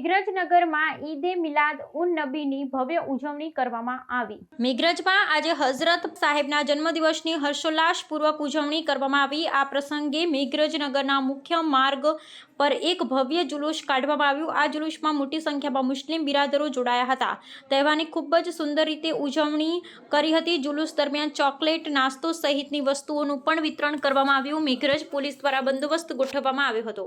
મેઘરજનગરમાં ઈદે મિલાદ ઉન નબીની ભવ્ય ઉજવણી કરવામાં આવી. મેઘરજમાં આજે હઝરત સાહેબના જન્મદિવસની હર્ષોલ્લાસપૂર્વક ઉજવણી કરવામાં આવી. આ પ્રસંગે મેઘરજનગરના મુખ્ય માર્ગ પર એક ભવ્ય જુલુસ કાઢવામાં આવ્યું. આ જુલુસમાં મોટી સંખ્યામાં મુસ્લિમ બિરાદરો જોડાયા હતા. તહેવારની ખૂબ જ સુંદર રીતે ઉજવણી કરી હતી. જુલુસ દરમિયાન ચોકલેટ, નાસ્તો સહિતની વસ્તુઓનું પણ વિતરણ કરવામાં આવ્યું. મેઘરજ પોલીસ દ્વારા બંદોબસ્ત ગોઠવવામાં આવ્યો હતો.